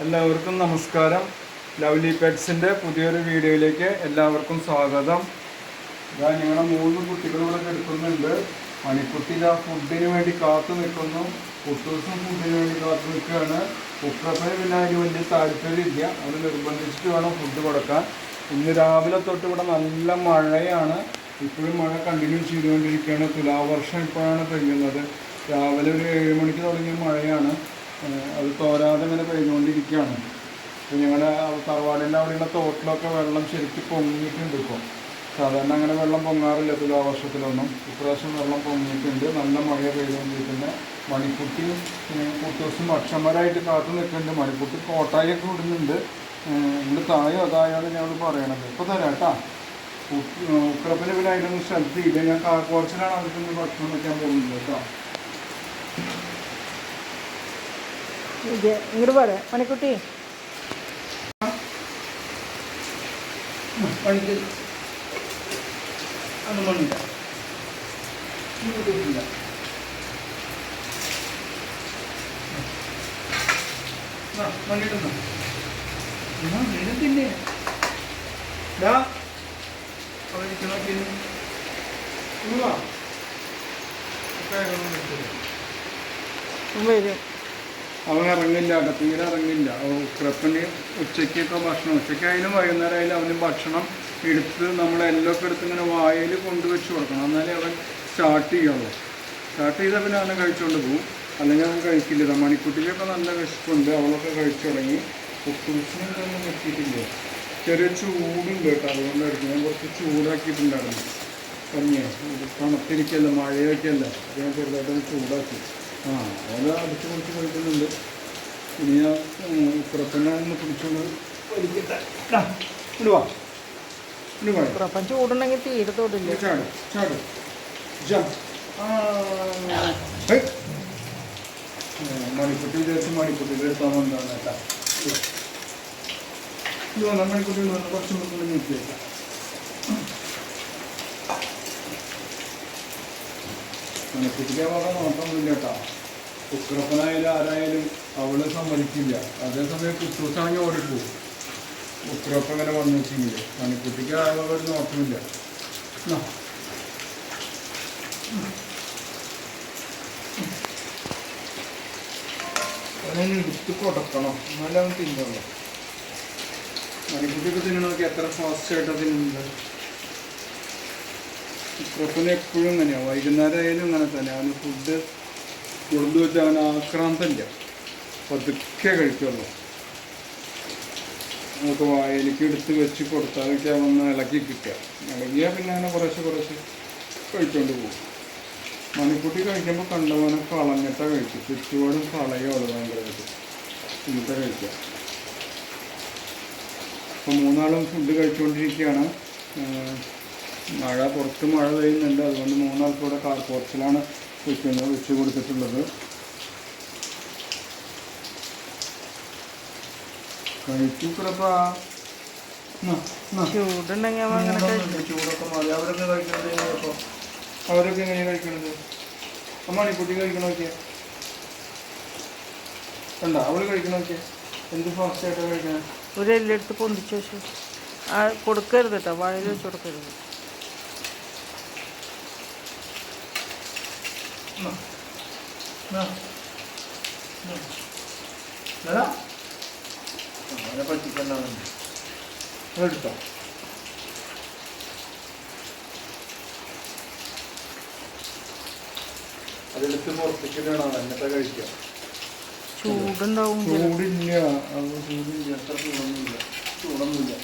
എല്ലാവർക്കും നമസ്കാരം. ലവ്ലി പെറ്റ്സിന്റെ പുതിയൊരു വീഡിയോയിലേക്ക് എല്ലാവർക്കും സ്വാഗതം. ഞാൻ ഞങ്ങളുടെ മൂന്ന് കുട്ടികളിവിടെ കിടക്കുന്നുണ്ട്. മണിക്കുട്ടി ഇതാ ഫുഡിന് വേണ്ടി കാത്തു നിൽക്കുന്നു കുട്ടൂസും ഫുഡിന് വേണ്ടി കാത്തു നിൽക്കുകയാണ്. ഉപ്രപ്പന് പിന്നെ അതിന് വലിയ താല്പര്യമില്ല. അത് നിർബന്ധിച്ചിട്ട് വേണം ഫുഡ് കൊടുക്കാൻ. ഇന്ന് രാവിലെ തൊട്ട് ഇവിടെ നല്ല മഴയാണ്. ഇപ്പോഴും മഴ കണ്ടിന്യൂ ചെയ്തുകൊണ്ടിരിക്കുകയാണ്. തുലാവർഷം ഇപ്പോഴാണ് പെയ്യുന്നത്. രാവിലെ ഒരു ഏഴ് മണിക്ക് തുടങ്ങിയ മഴയാണ്. അത് തോരാതെ ഇങ്ങനെ പെയ്തുകൊണ്ടിരിക്കുകയാണ് അപ്പോൾ ഞങ്ങളുടെ തറവാടിന്റെ അവിടെയുള്ള തോട്ടിലൊക്കെ വെള്ളം ശരിക്കും പൊങ്ങിയിട്ടുണ്ട് ഇപ്പോൾ സാധാരണ അങ്ങനെ വെള്ളം പൊങ്ങാറില്ല തുലാവർഷത്തിലൊന്നും ഇപ്രാവശ്യം വെള്ളം പൊങ്ങിയിട്ടുണ്ട്. നല്ല മഴ പെയ്തുകൊണ്ടിരിക്കുന്ന. മണിക്കുട്ടി കുട്ടൂസും അക്ഷമരായിട്ട് കാത്തു നിൽക്കുന്നുണ്ട്. മണിക്കുട്ടി കോട്ടായൊക്കെ ഇടുന്നുണ്ട്. ഇവിടെ തായോ അതായാണ് ഞങ്ങൾ പറയണത്. ഇപ്പോൾ തരാം കേട്ടാ. ഉക്രപ്പിന് പിന്നെ അതിനൊന്നും ശ്രദ്ധയില്ല. ഞാൻ കാക്കോച്ചിലാണ് അവർക്കൊന്ന് ഭക്ഷണം വയ്ക്കാൻ പോകുന്നത് കേട്ടോ. ഇങ്ങോട്ട് പോരെ മണിക്കുട്ടി. പണിക്ക് അത് മണ്ണില്ല ഇല്ല മണ്ണിട്ടുന്നോ എന്നാ വീഴത്തില്ലേ ഡാ അവിടെ നിൽക്കുന്നു. വരും. അവൻ ഇറങ്ങില്ല കേട്ടോ തീരെ ഇറങ്ങില്ല. ക്രപ്പന് ഉച്ചയ്ക്കൊക്കെ ഭക്ഷണം. ഉച്ചയ്ക്കായാലും വൈകുന്നേരം ആയാലും അവന് ഭക്ഷണം എടുത്ത് നമ്മൾ എല്ലൊക്കെ എടുത്ത് ഇങ്ങനെ വായിൽ കൊണ്ടുവച്ച് കൊടുക്കണം. എന്നാലേ അവൻ സ്റ്റാർട്ട് ചെയ്യുള്ളൂ. സ്റ്റാർട്ട് ചെയ്താൽ പിന്നെ അവനെ കഴിച്ചുകൊണ്ട് പോകും അല്ലെങ്കിൽ അവൻ കഴിക്കില്ല. മണിക്കുട്ടിയിലൊക്കെ നല്ല വിശപ്പുണ്ട്. അവളൊക്കെ കഴിച്ചു തുടങ്ങി. കുട്ടൂസിനൊന്നും നിർത്തിയിട്ടില്ല ചെറിയ ചൂടുണ്ട് കേട്ടോ. അതുകൊണ്ടായിരിക്കും ഞാൻ കുറച്ച് ചൂടാക്കിയിട്ടുണ്ടായിരുന്നു. കഞ്ഞിയോ തണുത്തിരിക്കല്ല മഴയൊക്കെയല്ല. ഞാൻ ചെറുതായിട്ടൊന്ന് ചൂടാക്കി. ആ ഓല അടിച്ച് പൊളിച്ച് കഴിക്കുന്നുണ്ട്. ഇനി ഞാൻ പുറത്തുനിന്ന് ഒന്ന് വലിക്കട്ടെ. ദാ, ഇങ്ങട് വാ. ഇങ്ങട് വാ. പ്രപഞ്ചം ചൂടുണ്ടെങ്കിൽ തീരെ തൊടില്ല. ചാട് ചാട്. മണിക്കുട്ടി വിചാരിച്ച് മണിക്കുട്ടി എടുത്താൽ എന്താണ് കേട്ടാ. ഇത്. വന്ന മണിക്കുട്ടി വന്ന് കുറച്ച് മുന്നേ നീക്കിയേക്കാം. മണിക്കുട്ടിക്ക് മാത്രം നോട്ടമൊന്നുമില്ല കേട്ടോ. ഉക്രപ്പനായാലും ആരായാലും അവൾ സമ്മതിക്കില്ല. അതേസമയം കുത്തൂസാണെങ്കിൽ ഓടിപ്പോവും. ഉക്രപ്പ ഇങ്ങനെ വന്നു വെച്ചില്ല? മണിക്കുട്ടിക്ക് ആ നോക്കുന്നില്ല ഒരു നോട്ടമില്ല. എടുത്ത് കൊടുക്കണം. എന്നാലും തിന്നുള്ളൂ. മണിക്കുട്ടിയൊക്കെ തിന്നണമൊക്കെ എത്ര ഫാസ്റ്റ് ആയിട്ടാണ് തിന്നുന്നത്? ഉക്രപ്പന് എപ്പോഴും അങ്ങനെയാണ് വൈകുന്നേരം ആയാലും അങ്ങനെ തന്നെ. അവന് ഫുഡ് കൊടുത്തു വെച്ചാൽ അവൻ ആക്രാന്തമില്ല പതുക്കെ കഴിക്കുള്ളൂ. നമുക്ക് വായലിക്ക് എടുത്ത് വെച്ച് കൊടുത്താലൊക്കെ അവന്ന് ഇളക്കി കിട്ടുക. ഇളകിയാൽ പിന്നെ അങ്ങനെ കുറേശ്ശെ കുറേശ്ശെ കഴിച്ചുകൊണ്ട് പോകും. മണിക്കുട്ടി കഴിക്കുമ്പോൾ കണ്ടവനെ കളഞ്ഞിട്ടാണ് കഴിക്കും ചുറ്റുപാടും കളയുള്ളു ഭയങ്കരമായിട്ട്. എന്നിട്ട് കഴിക്കുക. അപ്പോൾ മൂന്നാളും ഫുഡ് കഴിച്ചുകൊണ്ടിരിക്കുകയാണ് മഴ പുറത്ത് മഴ പെയ്യുന്നുണ്ട്. അതുകൊണ്ട് മൂന്നാൾക്കൂടെ കാർ പോർച്ചിലാണ് വെക്കുന്നത് വെച്ച് കൊടുത്തിട്ടുള്ളത്. കഴിച്ചു കഴിക്കും ചൂടൊക്കെ മാറി അവരൊക്കെ കഴിക്കണത് എങ്ങനെയപ്പോ? അവരൊക്കെ എങ്ങനെയാ കഴിക്കണത്? അമ്മാണി കുട്ടി കഴിക്കണ നോക്കിയ കണ്ട? അവൾ കഴിക്കണ നോക്കിയ എന്ത് ഫാസ്റ്റ് ആയിട്ടാ കഴിക്കണേ? ഒരു എല്ലെടുത്ത് പൊന്തിച്ച് വെച്ചു. കൊടുക്കരുത് കേട്ടോ വാഴയിൽ വെച്ച് കൊടുക്കരുത് എന്നാ. എന്നാ. എന്നാ. എന്നതാ? അവനെ പറ്റിക്കണ്ടാവുന്നുണ്ട് അതെടുത്തോ എന്നിട്ട് കഴിക്കാം ചൂടുണ്ടാവും ചൂടില്ല അത് ചൂടില്ല എത്ര ചൂടൊന്നുമില്ല ചൂടൊന്നുമില്ല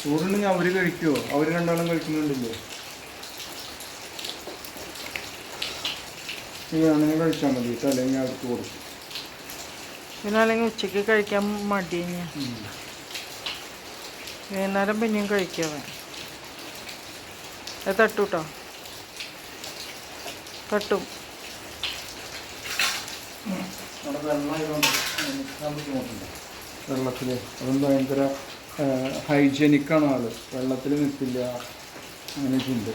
ചൂടുണ്ടെങ്കിൽ അവർ കഴിക്കുമോ അവർ രണ്ടാളും കഴിക്കുന്നുണ്ടല്ലോ നീ വേണമെങ്കിൽ കഴിച്ചാൽ മതി. കേട്ടോ അല്ലെങ്കിൽ അവർക്ക് കൊടുക്കും. പിന്നെ അല്ലെങ്കിൽ ഉച്ചയ്ക്ക് കഴിക്കാൻ മടി വൈകുന്നേരം പിന്നെയും കഴിക്കാവേ അത് കേട്ടോ തട്ടും. വെള്ളത്തിൽ അതും ഭയങ്കര ഹൈജനിക്കാണ് ആൾ. വെള്ളത്തിൽ നിൽക്കില്ല അങ്ങനെയൊക്കെ ഉണ്ട്.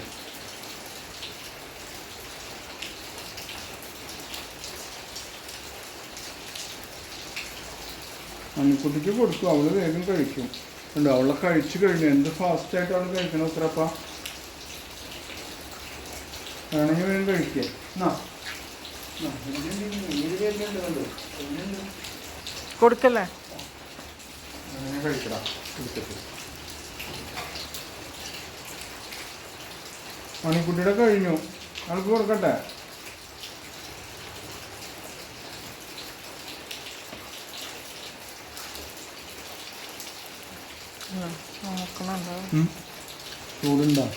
മണിക്കുട്ടിക്ക് കൊടുക്കും. അവൾ വേഗം കഴിക്കും. ഉണ്ട് അവളെ കഴിച്ചു കഴിഞ്ഞു. എന്ത് ഫാസ്റ്റായിട്ട് അവൾ കഴിക്കണം അത്രപ്പ വേണമെങ്കിൽ വേഗം കഴിക്കുക. കൊടുക്കല്ലേ? കഴിക്കടാ. കൊടുത്തിട്ട്. മണിക്കുട്ടിയുടെ കഴിഞ്ഞു. ആൾക്ക് കൊടുക്കട്ടെ? ചൂടുണ്ടോ?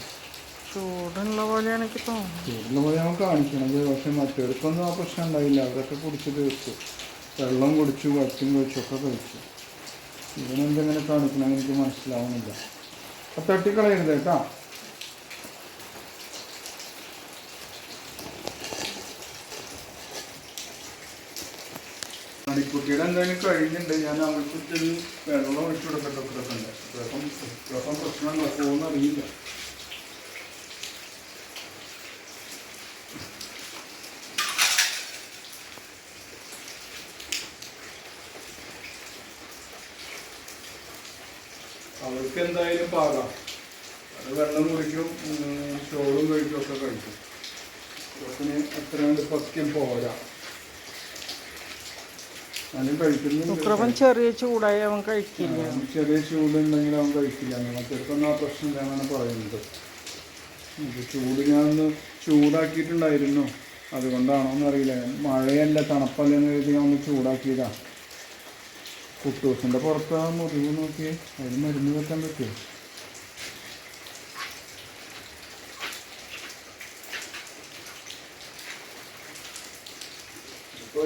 ചൂടുള്ള പോലെയാണ് എനിക്ക് തോന്നുന്നത്. ചൂടുള്ള പോലെ ഞാൻ കാണിക്കണത്. പക്ഷെ മറ്റവർക്കൊന്നും ആ പ്രശ്നം ഉണ്ടായില്ല. അവരൊക്കെ കുടിച്ച് തീർത്തു. വെള്ളം കുടിച്ചു വറ്റും കഴിച്ചു ഒക്കെ കഴിച്ചു. ഇവനെന്തെങ്ങനെ കാണിക്കണം എനിക്ക് മനസ്സിലാവുന്നില്ല. തട്ടിക്കളയരുത് കേട്ടാ. മണിക്കുട്ടിയുടെ എന്തായാലും കഴിഞ്ഞിട്ടുണ്ട്. ഞാൻ അവൾക്ക് ഇത്തിരി വെള്ളം ഒഴിച്ചു കൊടുക്കട്ടെ ഉഗ്രഹണ്ട് ഉത്രപ്പം ഉത്രപ്പം പ്രശ്നം പോകുന്ന അറിയില്ല. അവൾക്ക് എന്തായാലും പാകാം. അത് വെള്ളം കുടിക്കും ചോറും കഴിക്കും ഒക്കെ കഴിക്കും. അത്രയും അത്ര പത്യം പോരാ. ഉക്രവൻ ചെറിയ ചൂടായി അവൻ കഴിക്കില്ല. ചെറിയ ചൂടുണ്ടെങ്കിൽ അവൻ കഴിക്കില്ല. ചെറുപ്പം ആ പ്രശ്നം ഇല്ലാന്നാണ് പറയുന്നത് ചൂട് ഞാനൊന്ന് ചൂടാക്കിയിട്ടുണ്ടായിരുന്നു. അതുകൊണ്ടാണോ എന്നറിയില്ല മഴയല്ല തണുപ്പല്ല എന്ന് കരുതി ഞാൻ ഒന്ന് ചൂടാക്കിയതാ. കുട്ടൂസിന്റെ പുറത്ത് ആ മുറിവ് നോക്കി അതിന് മരുന്ന് വെക്കാൻ പറ്റുമോ? ഇപ്പൊ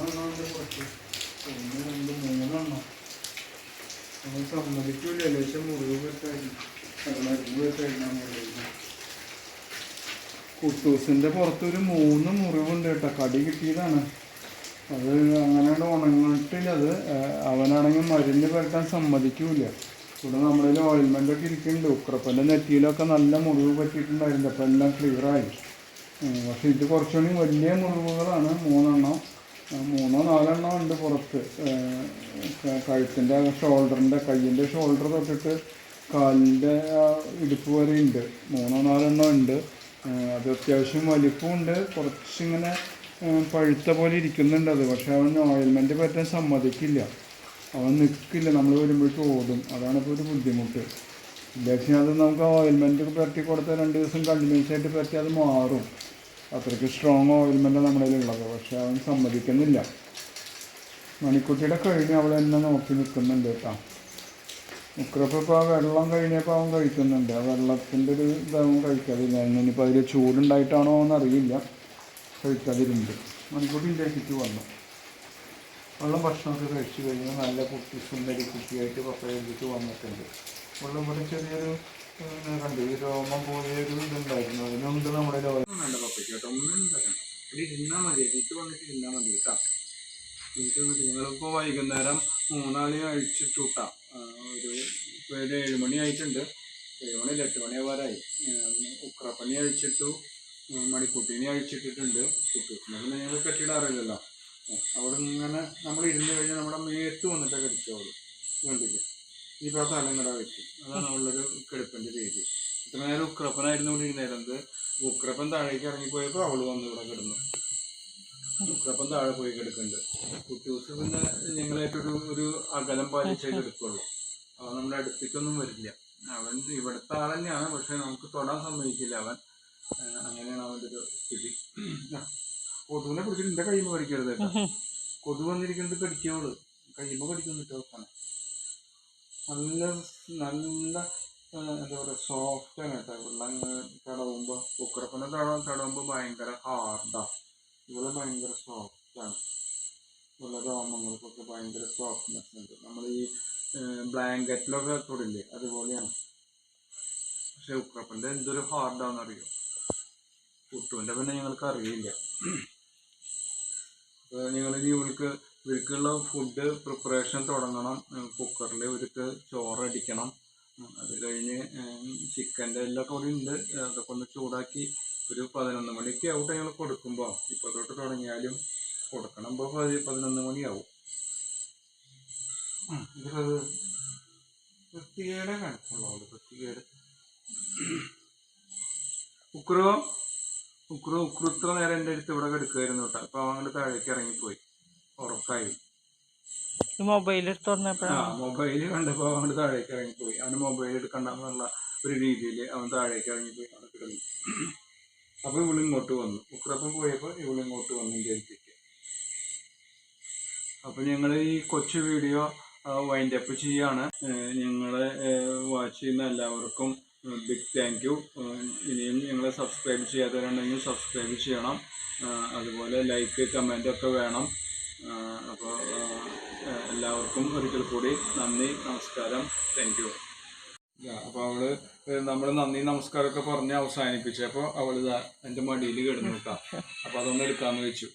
മൂന്നെണ്ണം ഉണ്ട് പുറത്ത് ഒന്ന് രണ്ട് മൂന്നെണ്ണം. നമ്മൾ സമ്മതിക്കൂല ലേശം മുറിവ് മുറിവ് കുട്ടൂസിന്റെ പുറത്തൊരു മൂന്ന് മുറിവുണ്ട് കേട്ടോ. കടി കിട്ടിയതാണ്. അത് അങ്ങനെ ഉണങ്ങിട്ടില്ല അത് അവനാണെങ്കിൽ മരുന്ന് പെരട്ടാൻ സമ്മതിക്കൂല. ഇവിടെ നമ്മളിൽ ഓയിൽമെന്റ് ഒക്കെ ഇരിക്കുന്നുണ്ട്. ഉക്രപ്പന്റെ നെറ്റിയിലൊക്കെ നല്ല മുറിവ് പറ്റിയിട്ടുണ്ടായിരുന്നു. അപ്പോൾ എല്ലാം ക്ലിയറായി പക്ഷെ ഇത് കുറച്ചുകൂടി വലിയ മുറിവുകളാണ്. മൂന്നെണ്ണം. മൂന്നോ നാലെണ്ണോ ഉണ്ട് പുറത്ത്. കഴുത്തിന്റെ ഷോൾഡറിന്റെ കയ്യിന്റെ ഷോൾഡർ തൊട്ടിട്ട് കാലിന്റെ ഇടുപ്പ് വരെ ഉണ്ട്. മൂന്നോ നാലെണ്ണോ ഉണ്ട്. അത് അത്യാവശ്യം വലിപ്പമുണ്ട് കുറച്ചിങ്ങനെ പഴുത്ത പോലെ ഇരിക്കുന്നുണ്ട് അത്. പക്ഷേ അവൻ ഓയിൽമെന്റ് പറ്റാൻ സമ്മതിക്കില്ല. അവൻ നിൽക്കില്ല നമ്മൾ വരുമ്പോഴേക്കും ഓടും അതാണ് ഇപ്പോൾ ഒരു ബുദ്ധിമുട്ട്. ഇല്ലെങ്കിൽ അത് നമുക്ക് ഓയിൽമെന്റ് പരട്ടി കൊടുത്താൽ രണ്ട് ദിവസം കണ്ടിന്യൂസ് ആയിട്ട് പരട്ടി അത് മാറും. അത്രയ്ക്ക് സ്ട്രോങ് ഓയിൽമെന്റ് നമ്മുടെ ഉള്ളത് പക്ഷെ അവൻ സമ്മതിക്കുന്നില്ല. മണിക്കുട്ടിയുടെ കഴിഞ്ഞ് അവൾ എന്നെ നോക്കി നിൽക്കുന്നുണ്ട് കേട്ടോ. മുക്കറപ്പോൾ ഇപ്പോൾ ആ വെള്ളം കഴിഞ്ഞപ്പോൾ അവൻ കഴിക്കുന്നുണ്ട്. ആ വെള്ളത്തിന്റെ ഒരു ഇതാവും കഴിക്കാതില്ല. ഇനിയിപ്പോൾ അതിൽ ചൂടുണ്ടായിട്ടാണോ എന്നറിയില്ല. കഴിക്കാതിരുന്നുണ്ട് മണിക്കൂട്ടി ഉണ്ടാക്കിയിട്ട് വന്നു. വെള്ളം ഭക്ഷണമൊക്കെ കഴിച്ചു കഴിഞ്ഞാൽ നല്ല കുട്ടി സുന്ദരി കുട്ടിയായിട്ട് പപ്പ എഴുതിയിട്ട് വന്നിട്ടുണ്ട്. വെള്ളം ഇവിടെ ചെറിയൊരു കണ്ടു. ഈ രോമം പോലെ ഒരു വൈകുന്നേരം മൂന്നാളി കഴിച്ചിട്ട് കൂട്ടാം. ഒരു ഏഴ് മണി ആയിട്ടുണ്ട്. ഏഴ് മണി അല്ല എട്ട് മണി ആവാറായി. ഉക്രപ്പണി അഴിച്ചിട്ടു മണിക്കുട്ടീനെ അഴിച്ചിട്ടിട്ടുണ്ട്. കുട്ടൂസിനെ പിന്നെ ഞങ്ങൾ കെട്ടിയിടാറില്ലല്ലോ. അവിടെ ഇങ്ങനെ നമ്മൾ ഇരുന്ന് കഴിഞ്ഞാൽ നമ്മുടെ മേത്ത് വന്നിട്ട് കടിച്ചു അവൾ കണ്ടില്ലേ? ഈ ഭാഗത്ത് അലങ്കട വെക്കും. അതാണ് അവളുടെ കെടുപ്പിന്റെ രീതി. ഇത്ര നേരം ഉക്രപ്പനായിരുന്നു ഇവിടെ ഇരുന്നിരുന്നത്. ഉക്രപ്പൻ താഴേക്ക് ഇറങ്ങിപ്പോയപ്പോൾ അവൾ വന്ന് ഇവിടെ കിടന്നു. ഉക്രപ്പൻ താഴെ പോയി കിടക്കുന്നുണ്ട്. കുട്ടൂസ് പിന്നെ ഞങ്ങളായിട്ടൊരു ഒരു അകലം പാലിച്ചേ എടുക്കുള്ളൂ അവൻ നമ്മുടെ അടുത്തേക്കൊന്നും വരില്ല. അവൻ ഇവിടുത്തെ ആൾ തന്നെയാണ് പക്ഷെ നമുക്ക് തൊടാൻ സമ്മതിക്കില്ല. അവൻ അങ്ങനെയാണ് അവന്റെ ഒരു സ്ഥിതി. കൊതുവിനെ പിടിച്ചിട്ട് എന്റെ കയ്യുമ്പോൾ കടിക്കരുത് കേട്ടോ. കൊതു വന്നിരിക്കുന്നത് കടിക്കോൾ കയ്യുമ്പോൾ കടിക്കുന്നിട്ട് വെക്കണം നല്ല നല്ല എന്താ പറയുക സോഫ്റ്റ് ആണ് കേട്ടോ. വെള്ളം തടവുമ്പോൾ ഉക്കറപ്പനെ തട തടവുമ്പോൾ ഭയങ്കര ഹാർഡാണ് ഇവിടെ ഭയങ്കര സോഫ്റ്റാണ് ഉള്ള രോമങ്ങൾക്കൊക്കെ ഭയങ്കര സോഫ്റ്റ്നെസ് ഉണ്ട്. നമ്മൾ ഈ ബ്ലാങ്കറ്റിലൊക്കെ തൊടില്ലേ അതുപോലെയാണ്. പക്ഷെ ഉക്രപ്പന്റെ എന്തൊരു ഹാർഡാണെന്ന് അറിയോ കുട്ടുവിന്റെ പിന്നെ ഞങ്ങൾക്ക് അറിയില്ല ഞങ്ങൾ ഇനി ഇവർക്ക് ഇവർക്കുള്ള ഫുഡ് പ്രിപ്പറേഷൻ തുടങ്ങണം. കുക്കറിൽ ഇവർക്ക് ചോറടിക്കണം. അത് കഴിഞ്ഞ് ചിക്കന്റെ എല്ലാം കൂടി ഉണ്ട്. അതൊക്കെ ഒന്ന് ചൂടാക്കി ഒരു പതിനൊന്ന് മണിക്ക് ആവട്ടെ ഞങ്ങൾ കൊടുക്കുമ്പോൾ ഇപ്പോൾ തൊട്ട് തുടങ്ങിയാലും കൊടുക്കണം. ഇപ്പോൾ പതി- പതിനൊന്ന് മണിയാവും. വൃത്തികേടെ കണക്കുള്ളൂ വൃത്തികേട്. ഉക്രു ഉക്രു ഉക്രു ഇത്ര നേരം എന്റെ അടുത്ത് ഇവിടെ കിടക്കുമായിരുന്നു കേട്ടോ. അപ്പോൾ അവൻ അങ്ങോട്ട് താഴേക്ക് ഇറങ്ങിപ്പോയി. ഉറക്കായി ഈ മൊബൈൽ തുറന്നപ്പോഴാണ് മൊബൈൽ കണ്ടപ്പോ അവൻ താഴേക്ക് ഇറങ്ങിപ്പോയി. അവന് മൊബൈൽ എടുക്കണ്ടെന്നുള്ള ഒരു രീതിയിൽ അവൻ താഴേക്ക് ഇറങ്ങിപ്പോയി അവിടെ കിടന്നു. അപ്പൊ ഇവളിങ്ങോട്ട് വന്നു. ഉക്രപ്പം പോയപ്പോ ഇവളിങ്ങോട്ട് വന്നു ജയിപ്പിക്ക് അപ്പൊ ഞങ്ങൾ ഈ കൊച്ചു വീഡിയോ വൈൻഡ് അപ്പ് ചെയ്യാണ്. ഞങ്ങളെ വാച്ച് ചെയ്യുന്ന എല്ലാവർക്കും ബിഗ് താങ്ക് യു ഇനിയും ഞങ്ങളെ സബ്സ്ക്രൈബ് ചെയ്യാത്തവരുണ്ടെങ്കിൽ സബ്സ്ക്രൈബ് ചെയ്യണം. അതുപോലെ ലൈക്ക് കമന്റ് ഒക്കെ വേണം. അപ്പോൾ എല്ലാവർക്കും ഒരിക്കൽ കൂടി നന്ദി നമസ്കാരം. താങ്ക് യു അപ്പോൾ അവൾ നമ്മൾ നന്ദി നമസ്കാരമൊക്കെ പറഞ്ഞ് അവസാനിപ്പിച്ചപ്പോൾ ഇതാ എന്റെ മടിയിൽ കിടന്നു കേട്ടോ. അപ്പോൾ അതൊന്ന് എടുക്കാമെന്ന് വെച്ചു.